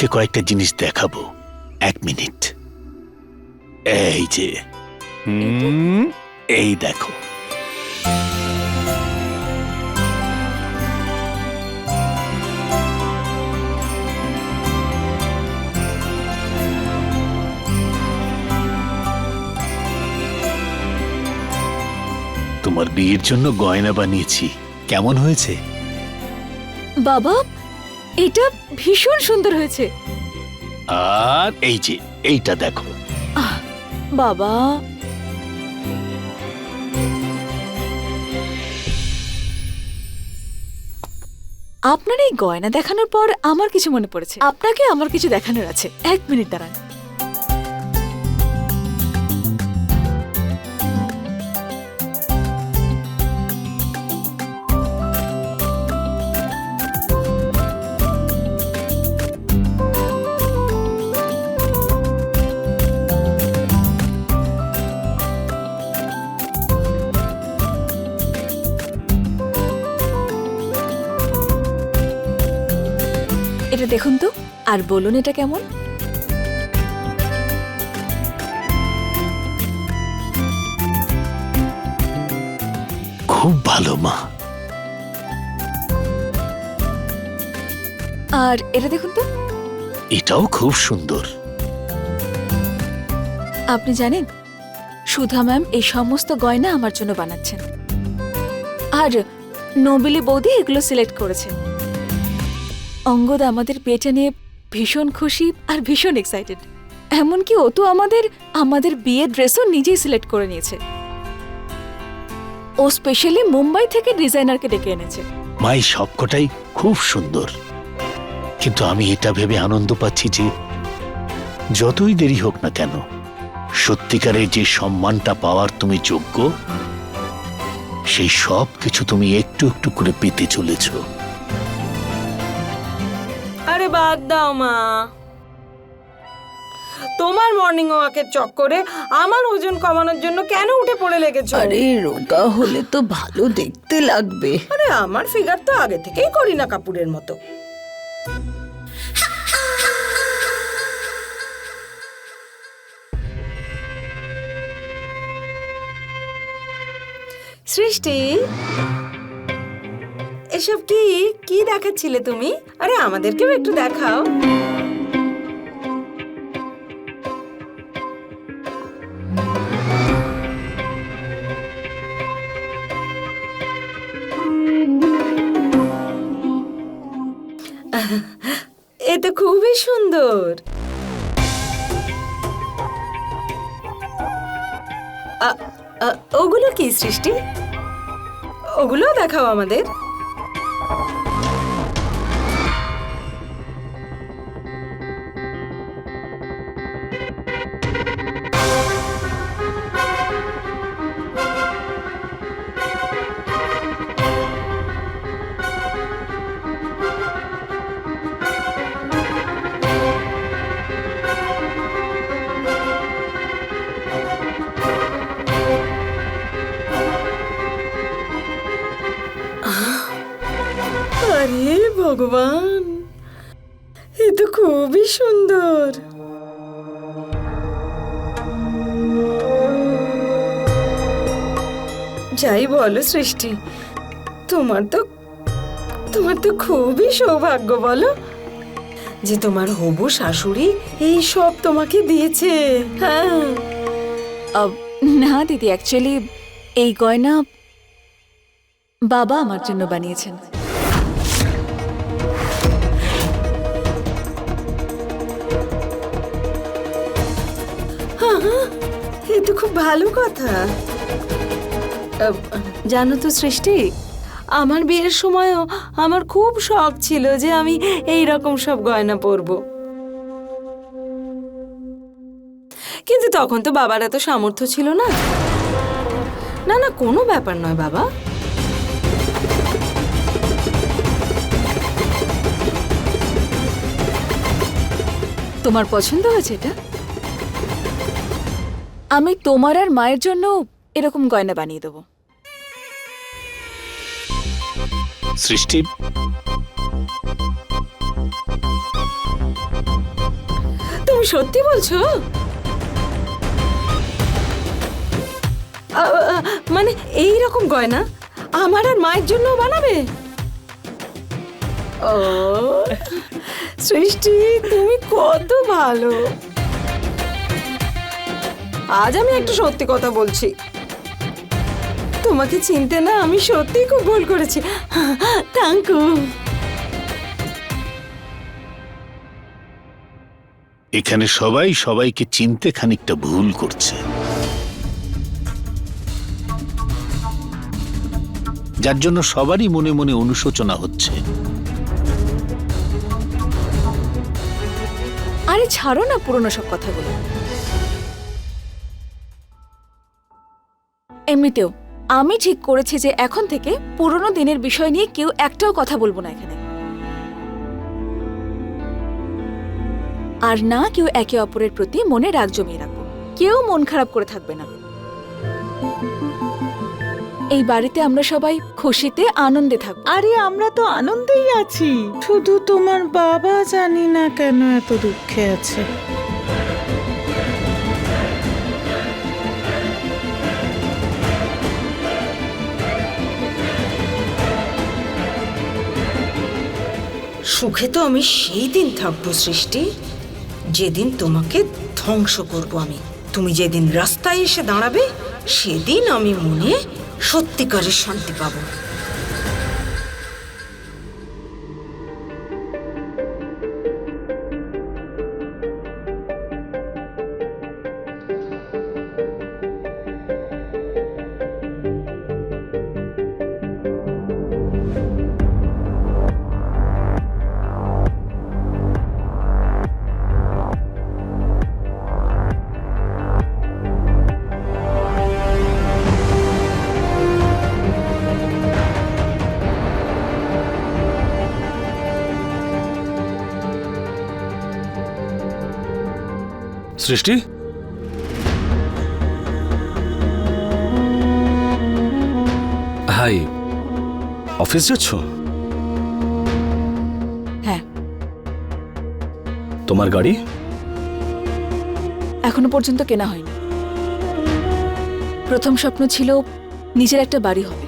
তোমাকে কয়েকটা জিনিস দেখাবো। এক মিনিট। এই যে। হুম, এই দেখো। তোমার বিয়ের জন্য গয়না বানিয়েছি। কেমন হয়েছে? বাবা এটা ভীষণ সুন্দর হয়েছে। আর এই যে এইটা দেখো। বাবা। আপনার এই গয়না দেখানোর পর আমার কিছু মনে পড়েছে। আপনাকে আমার কিছু দেখানোর আছে। এক মিনিট দাঁড়ান। এটা দেখুন তো আর বলুন এটা কেমন। খুব ভালো মা। আর এটা দেখুন তো। এটাও খুব সুন্দর। আপনি জানেন সুধা ম্যাম এই সমস্ত গয়না আমার জন্য বানাচ্ছেন। আর নবিলি বৌদি এগুলো সিলেক্ট করেছেন। অঙ্গদ আমাদের বিয়েটা নিয়ে ভীষণ খুশি আর ভীষণ এক্সাইটেড এমনকি ও তো আমাদের আমাদের বিয়ের ড্রেসও নিজেই সিলেক্ট করে নিয়েছে। ও স্পেশালি মুম্বাই থেকে ডিজাইনারকে ডেকে এনেছে। মাই, সবকটাই খুব সুন্দর। কিন্তু আমি এটা ভেবে আনন্দ পাচ্ছি যে, যতই দেরি হোক না কেন, সত্যিকারের যে সম্মানটা পাওয়ার তুমি যোগ্য, সেই সব কিছু তুমি একটু একটু করে পেতে চলেছ। বাদ দাও মা। তোমার মর্নিং ওয়াকের চক্করে আমার ওজন কমানোর জন্য কেন উঠে পড়ে লেগেছো? আরে রোগা হলে তো ভালো দেখতে লাগবে। আরে আমার ফিগার তো আগে থেকেই করি না কাপুরের মতো। সৃষ্টি? এসব কি? কি দেখাচ্ছিলে তুমি? আরে, আমাদেরকেও একটু দেখাও। এ তো খুবই সুন্দর। ওগুলো কি সৃষ্টি? ওগুলো দেখাও আমাদের। বলো সৃষ্টি। তোমার তো তোমার তো খুবই সৌভাগ্য বলো। যে তোমার হবু শাশুড়ি এই সব তোমাকে দিয়েছে। হ্যাঁ। না দিদি অ্যাকচুয়ালি এই গয়না বাবা আমার জন্য বানিয়েছেন। এ তো খুব ভালো কথা। জানো তো সৃষ্টি, আমার বিয়ের সময়ও আমার খুব শখ ছিল যে আমি এই রকম সব গয়না পরবো। কিন্তু তখন তো বাবার এত সামর্থ্য ছিল না। না না, কোনো ব্যাপার নয় বাবা। তোমার পছন্দ হয়েছে এটা? আমি তোমার আর মায়ের জন্য এরকম গয়না বানিয়ে দেবো। সৃষ্টি। তুমি সত্যি বলছো? মানে এই রকম গয়না? আমার আর মায়ের জন্য বানাবে? ও, সৃষ্টি, তুমি কত ভালো। আজ আমি একটা সত্যি কথা বলছি। তোমাকে চিনতে না আমি সত্যি খুব ভুল করেছি। থ্যাংক ইউ এখানে সবাই সবাইকে চিনতে খানিকটা ভুল করছে। যার জন্য সবারই মনে মনে অনুশোচনা হচ্ছে। আরে ছাড়ো না পুরনো সব কথাগুলো। এমনিতেও আমি ঠিক করেছি যে এখন থেকে পুরনো দিনের বিষয় নিয়ে কেউ একটাও কথা বলব না এখানে। আর না কেউ একে অপরের প্রতি মনে রাগ জমিয়ে রাখব কেউ মন খারাপ করে থাকবে না। এই বাড়িতে আমরা সবাই খুশিতে, আনন্দে থাকব। আরে, আমরা তো আনন্দেই আছি। শুধু তোমার বাবা জানি না কেন এত দুঃখে আছে। সুখে তো আমি সেই দিন থাকব, সৃষ্টি। যেদিন তোমাকে ধ্বংস করব আমি। তুমি যেদিন রাস্তায় এসে দাঁড়াবে, সেদিন আমি মনে সত্যিকারের শান্তি পাবো। সৃষ্টি? হাই অফিস যাচ্ছ? হ্যাঁ। তোমার গাড়ি? এখনও পর্যন্ত কেনা হয়নি। প্রথম স্বপ্ন ছিল নিজের একটা বাড়ি হবে।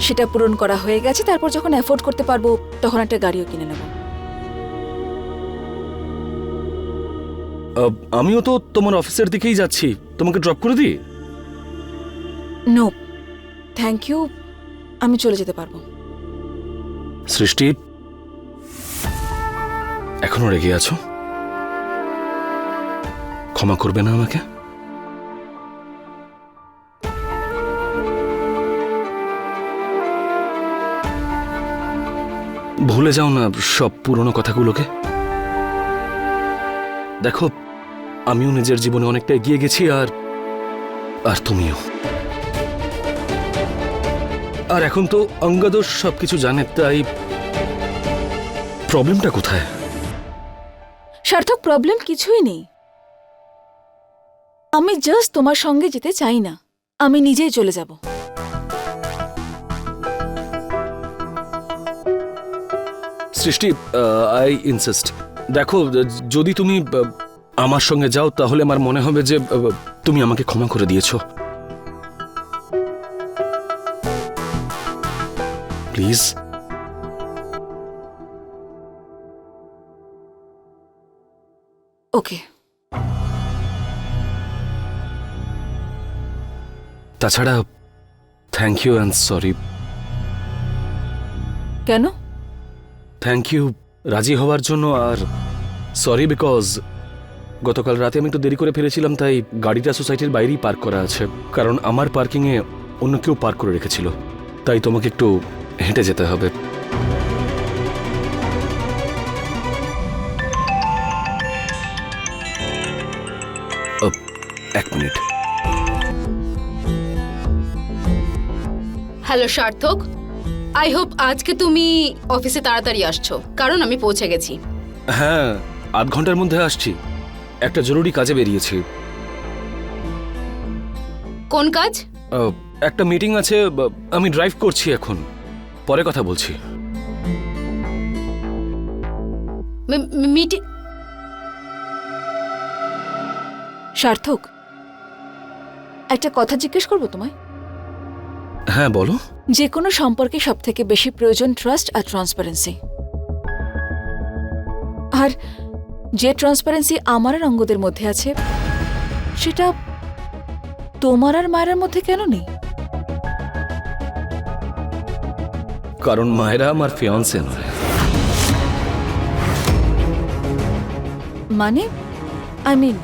সেটা পূরণ করা হয়ে গেছে তারপর যখন অ্যাফোর্ড করতে পারব তখন একটা গাড়িও কিনে নেব। আমিও তো তোমার অফিসের দিকেই যাচ্ছি। তোমাকে ড্রপ করে দিই? নো থ্যাংক ইউ আমি চলে যেতে পারব। সৃষ্টি এখনও রেগে আছো? ক্ষমা করবে না আমাকে? ভুলে যাও না সব পুরনো কথাগুলোকে। দেখো আমিও নিজের জীবনে অনেকটা এগিয়ে গেছি আর আর তুমিও। আর এখন তো অঙ্গাদোষ সবকিছু জানে তাই প্রবলেমটা কোথায়? সার্থক প্রবলেম কিছুই নেই। আমি জাস্ট তোমার সঙ্গে যেতে চাই না। আমি নিজেই চলে যাব। সৃষ্টি আই ইনসিস্ট দেখো যদি তুমি আমার সঙ্গে যাও তাহলে আমার মনে হবে যে তুমি আমাকে ক্ষমা করে দিয়েছ। প্লিজ। ওকে। তাছাড়া থ্যাংক ইউ অ্যান্ড সরি কেন? থ্যাংক ইউ রাজি হওয়ার জন্য আর সরি বিকজ গতকাল রাতে আমি একটু দেরি করে ফেলেছিলাম তাই গাড়িটা সোসাইটির বাইরেই পার্ক করা আছে। কারণ আমার পার্কিংয়ে অন্য কেউ পার্ক করে রেখেছিল। তাই তোমাকে একটু হেঁটে যেতে হবে। এক minute. Hello Sarthak. I hope আজকে তুমি অফিসে তাড়াতাড়ি আসছো। কারণ আমি পৌঁছে গেছি। হ্যাঁ আধ ঘণ্টার মধ্যে আসছি। একটা জরুরি কাজে বেরিয়েছি। কোন কাজ? আহ, একটা মিটিং আছে বা- আমি ড্রাইভ করছি এখন। পরে কথা বলছি। মিটিং সার্থক একটা কথা জিজ্ঞেস করব তোমায়? হ্যাঁ বলো। যে কোনো সম্পর্কে সব থেকে বেশি প্রয়োজন ট্রাস্ট আর ট্রান্সপারেন্সি আর যে ট্রান্সপারেন্সি আমার আর অঙ্গদের মধ্যে আছে সেটা তোমার আর মায়ের মধ্যে কেন নেই? কারণ মায়েরা আমার ফিয়ান্সে নয়। মানে আই মিন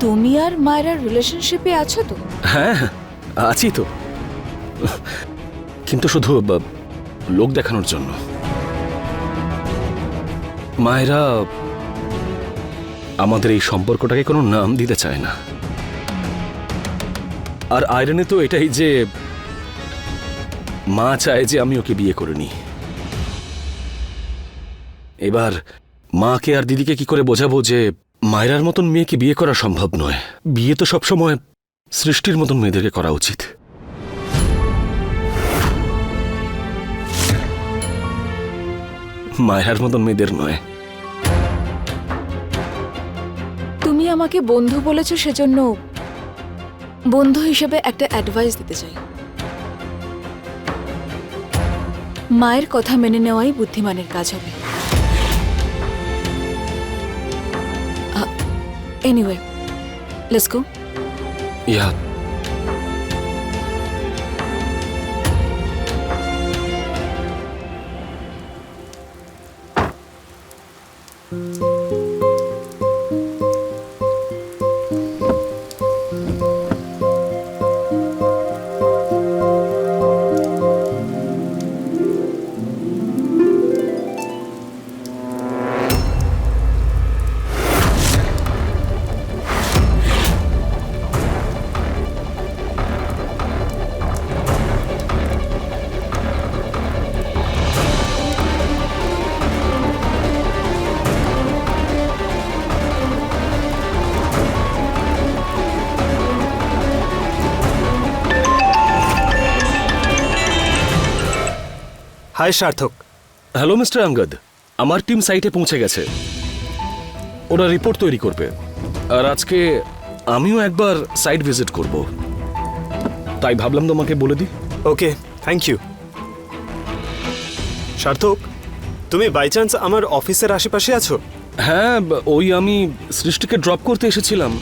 তুমি আর মায়েরা রিলেশনশিপে আছো তো? হ্যাঁ আছি তো। কিন্তু শুধু লোক দেখানোর জন্য। মায়েরা আমাদের এই সম্পর্কটাকে কোনো নাম দিতে চায় না। আর আয়রনে তো এটাই যে মা চায় যে আমি ওকে বিয়ে করে নিই। এবার মাকে আর দিদিকে কি করে বোঝাবো যে মায়েরার মতন মেয়েকে বিয়ে করা সম্ভব নয়? বিয়ে তো সবসময় সৃষ্টির মতন মেয়েদেরকে করা উচিত। মায়ের মতন মেয়েদের নয়। তুমি আমাকে বন্ধু বলেছ সেজন্য বন্ধু হিসেবে একটা অ্যাডভাইস দিতে চাই। মায়ের কথা মেনে নেওয়াই বুদ্ধিমানের কাজ হবে। Anyway let's go yeah hi Sarthak. Hello mister Angad আমার টিম সাইটে পৌঁছে গেছে। ওরা রিপোর্ট তৈরি করবে। আর আজকে আমিও একবার সাইট ভিজিট করব। তাই ভাবলাম তোমাকে বলে দিই। Okay thank you. সার্থক তুমি বাই চান্স আমার অফিসের আশেপাশে আছো? হ্যাঁ ওই আমি সৃষ্টিকে ড্রপ করতে এসেছিলাম।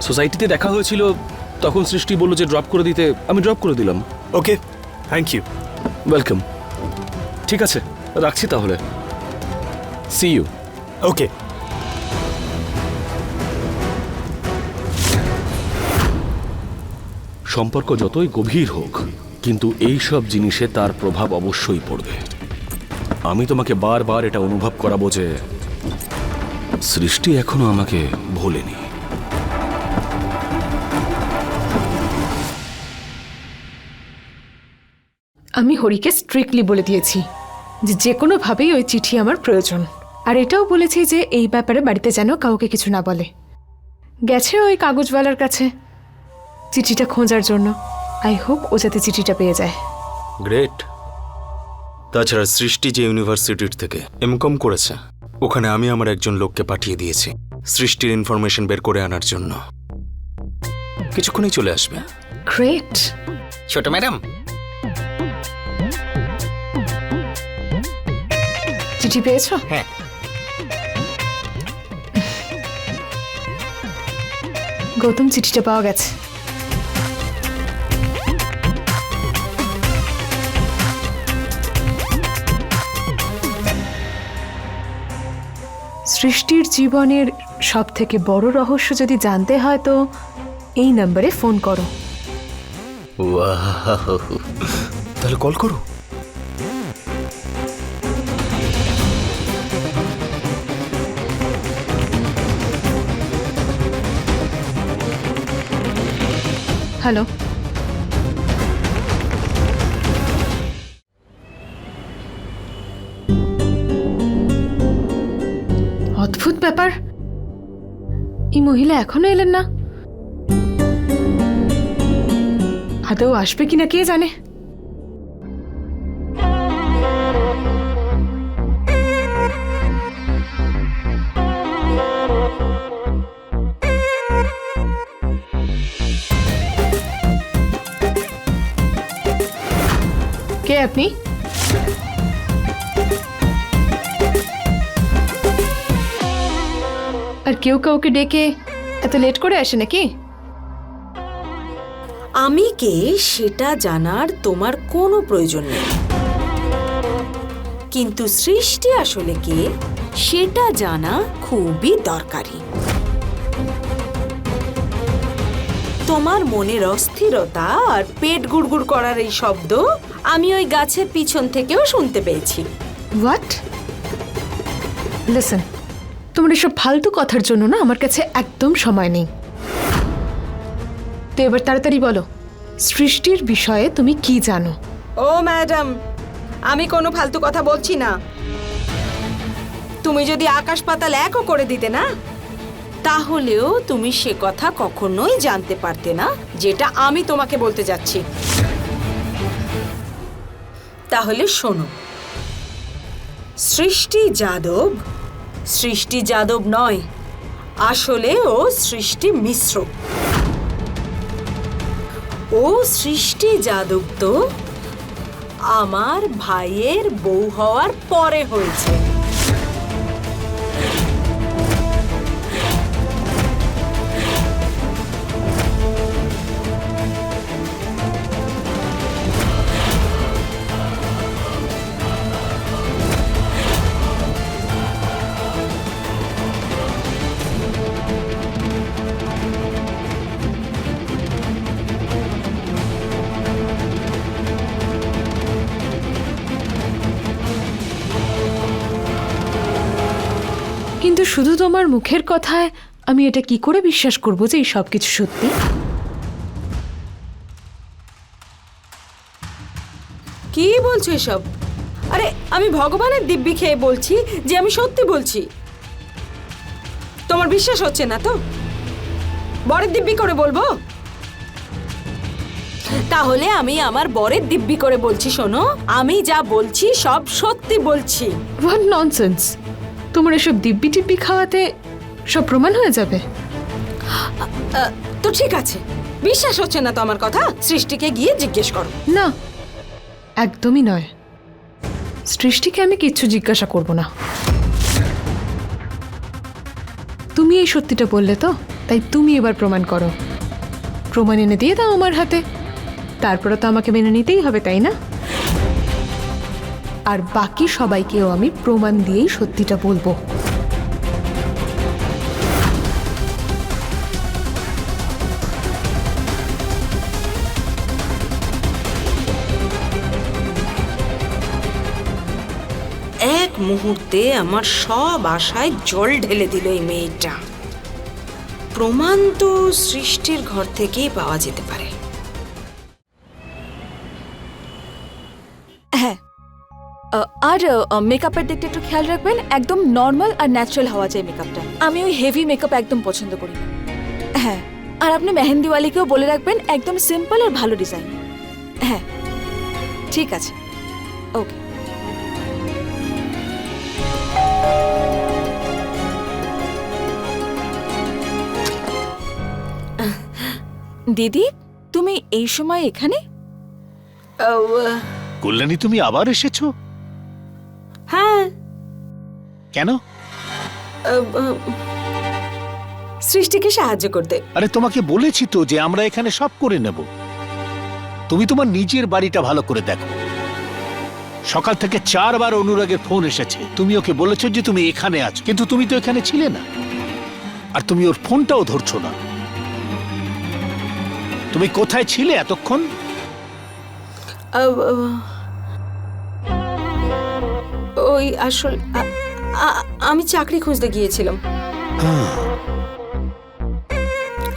সোসাইটিতে দেখা হয়েছিল তখন সৃষ্টি বলল যে ড্রপ করে দিতে আমি ড্রপ করে দিলাম। ওকে থ্যাংক ইউ। ওয়েলকাম ঠিক আছে রাখছি তাহলে। সি ইউ ওকে সম্পর্ক যতই গভীর হোক কিন্তু এই সব জিনিসে তার প্রভাব অবশ্যই পড়বে। আমি তোমাকে বারবার এটা অনুভব করাবো যে সৃষ্টি এখনও আমাকে ভোলেনি। আমি হরিকে স্ট্রিক্টলি বলে দিয়েছি যে যে কোনোভাবেই ওই চিঠি আমার প্রয়োজন। আর এটাও বলেছি যে এই ব্যাপারে বাড়িতে যেন কাউকে কিছু না বলে। গেছে ওই কাগজওয়ালার কাছে চিঠিটা খোঁজার জন্য। আই হোপ ও যাতে চিঠিটা পেয়ে যায়। গ্রেট। তাছাড়া সৃষ্টি যে ইউনিভার্সিটির থেকে এমকম করেছে ওখানে আমি আমার একজন লোককে পাঠিয়ে দিয়েছি সৃষ্টির ইনফরমেশন বের করে আনার জন্য। কিছুক্ষণই চলে আসবে। গ্রেট ছোট ম্যাডাম চিঠি পেয়েছ? হ্যাঁ। গৌতম চিঠিটা পাওয়া গেছে। সৃষ্টির জীবনের সব থেকে বড় রহস্য যদি জানতে হয় তো এই নাম্বারে ফোন করো। ওয়াও। তাহলে কল করো। হ্যালো অদ্ভুত ব্যাপার। এই মহিলা এখনও এলেন না। আদৌ আসবে কিনা কে জানে? কেউ কাউকে ডেকে এত লেট করে আসে নাকি? আমি কে সেটা জানার তোমার কোনো প্রয়োজন নেই। কিন্তু সৃষ্টি আসলে কে সেটা জানা খুবই দরকারি। তোমার মনের অস্থিরতা আর পেট গুড়গুড় করার এই শব্দ আমি ওই গাছের পিছন থেকেও শুনতে পেয়েছি। হোয়াট লিসেন তোমার এসব ফালতু কথার জন্য না আমার কাছে একদম সময় নেই। তো এবার তাড়াতাড়ি বলো, সৃষ্টির বিষয়ে তুমি কি জানো? ও ম্যাডাম, আমি কোনো ফালতু কথা বলছি না। তুমি যদি আকাশ পাতাল একও করে দিতে না, তাহলেও তুমি সে কথা কখনোই জানতে পারতে না, যেটা আমি তোমাকে বলতে যাচ্ছি। তাহলে শোনো, সৃষ্টি যাদব সৃষ্টি যাদব নয়, আসলে ও সৃষ্টি মিশ্র। ও সৃষ্টি যাদব তো আমার ভাইয়ের বউ হওয়ার পরে হয়েছে। কিন্তু শুধু তোমার মুখের কথায় আমি এটা কি করে বিশ্বাস করব যে এই সব কিছু সত্যি? কি বলছো এসব? আরে আমি ভগবানের দিব্যি খেয়ে বলছি যে আমি সত্যি বলছি। তোমার বিশ্বাস হচ্ছে না তো? বরের দিব্যি করে বলব? তাহলে আমি আমার বরের দিব্যি করে বলছি শোনো। আমি যা বলছি সব সত্যি বলছি। ননসেন্স তোমার এসব দিব্যি টিব্বি খাওয়াতে সব প্রমাণ হয়ে যাবে? তো ঠিক আছে। বিশ্বাস হচ্ছে না তো আমার কথা? সৃষ্টিকে গিয়ে জিজ্ঞেস করো। না একদমই নয়। সৃষ্টিকে আমি কিচ্ছু জিজ্ঞাসা করব না। তুমি এই সত্যিটা বললে তো তাই তুমি এবার প্রমাণ করো। প্রমাণ এনে দিয়ে দাও আমার হাতে। তারপরে তো আমাকে মেনে নিতেই হবে তাই না? আর বাকি সবাইকেও আমি প্রমাণ দিয়েই সত্যিটা বলব। এক মুহূর্তে আমার সব আশায় জল ঢেলে দিল এই মেয়েটা। প্রমাণ তো সৃষ্টির ঘর থেকেই পাওয়া যেতে পারে। আর মেকআপের দিকটা একটু খেয়াল রাখবেন একদম নর্মাল আর ন্যাচারাল হওয়া যায় মেকআপটা আমি ওই হেভি মেকআপ একদম পছন্দ করি না। হ্যাঁ আর আপনি মেহেন্দিওয়ালিকেও বলে রাখবেন একদম সিম্পল আর ভালো ডিজাইন হ্যাঁ ঠিক আছে। ওকে দিদি তুমি এই সময় এখানে? কল্যাণী তুমি আবার এসেছ? কেন? সৃষ্টিকে সাহায্য করতে। আরে তোমাকে বলেছি তো যে আমরা এখানে সব করে নেব। তুমি তোমার নিজের বাড়িটা ভালো করে দেখো। সকাল থেকে চারবার অনুরাগের ফোন এসেছে। তুমি ওকে বলেছ যে তুমি এখানে আছো কিন্তু তুমি তো এখানে ছিলে না। আর তুমি ওর ফোনটাও ধরছো না। তুমি কোথায় ছিলে এতক্ষণ? ওই আসল আমি চাকরি খুঁজতে গিয়েছিলাম।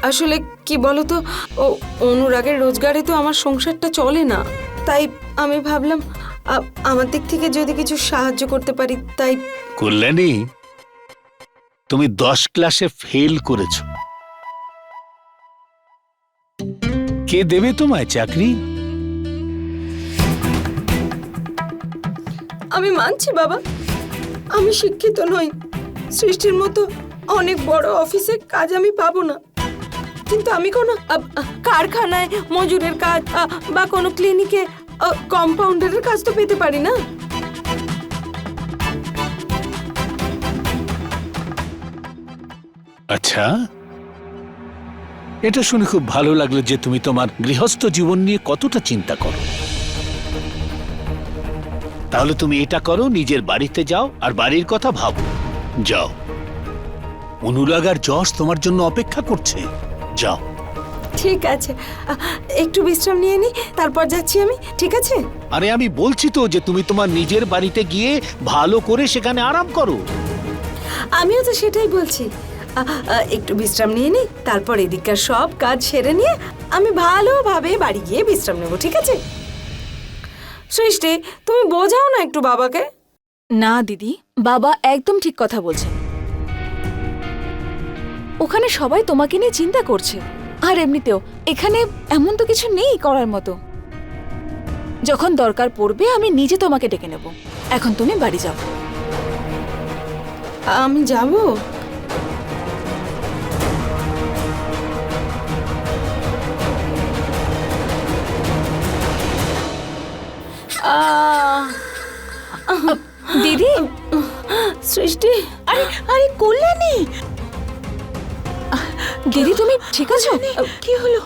আসলে কি বলতো ও অনুরাগের রোজগারে তো আমার সংসারটা চলে না। তাই আমি ভাবলাম আমার দিক থেকে যদি কিছু সাহায্য করতে পারি তাই কল্যাণী তুমি দশ ক্লাসে ফেল করেছ। কে দেবে তোমায় চাকরি? আমি মানছি বাবা। আমি শিক্ষিত নই। সৃষ্টির মতো অনেক বড় অফিসে কাজ আমি পাবো না। কিন্তু আমি কোনো কারখানায় মজুরের কাজ বা কোনো ক্লিনিকে কম্পাউন্ডারের কাজ তো পেতে পারি না। আচ্ছা। এটা শুনে খুব ভালো লাগল যে তুমি তোমার গৃহস্থ জীবন নিয়ে কতটা চিন্তা করো। তাহলে তুমি এটা করো নিজের বাড়িতে যাও আর বাড়ির কথা ভাবো। যাও। অনুরাগ আর যশ তোমার জন্য অপেক্ষা করছে। যাও। ঠিক আছে। একটু বিশ্রাম নিয়ে নি তারপর যাচ্ছি আমি ঠিক আছে? আরে আমি বলছি তো যে তুমি তোমার নিজের বাড়িতে গিয়ে ভালো করে সেখানে আরাম করো। আমিও তো সেটাই বলছি। একটু বিশ্রাম নিয়ে নি তারপর এদিককার সব কাজ সেরে নিয়ে আমি ভালোভাবে বাড়ি গিয়ে বিশ্রাম নেব ঠিক আছে? সৃষ্টি তুমি বোঝাও না একটু বাবাকে। না দিদি বাবা একদম ঠিক কথা বলছেন। ওখানে সবাই তোমাকে নিয়ে চিন্তা করছে। আর এমনিতেও এখানে এমন তো কিছু নেই করার মতো। যখন দরকার পড়বে আমি নিজে তোমাকে ডেকে নেব। এখন তুমি বাড়ি যাও। আমি যাব? দিদি? সৃষ্টি? আরে আরে কল্যাণী! দিদি তুমি ঠিক আছো? কি হলো?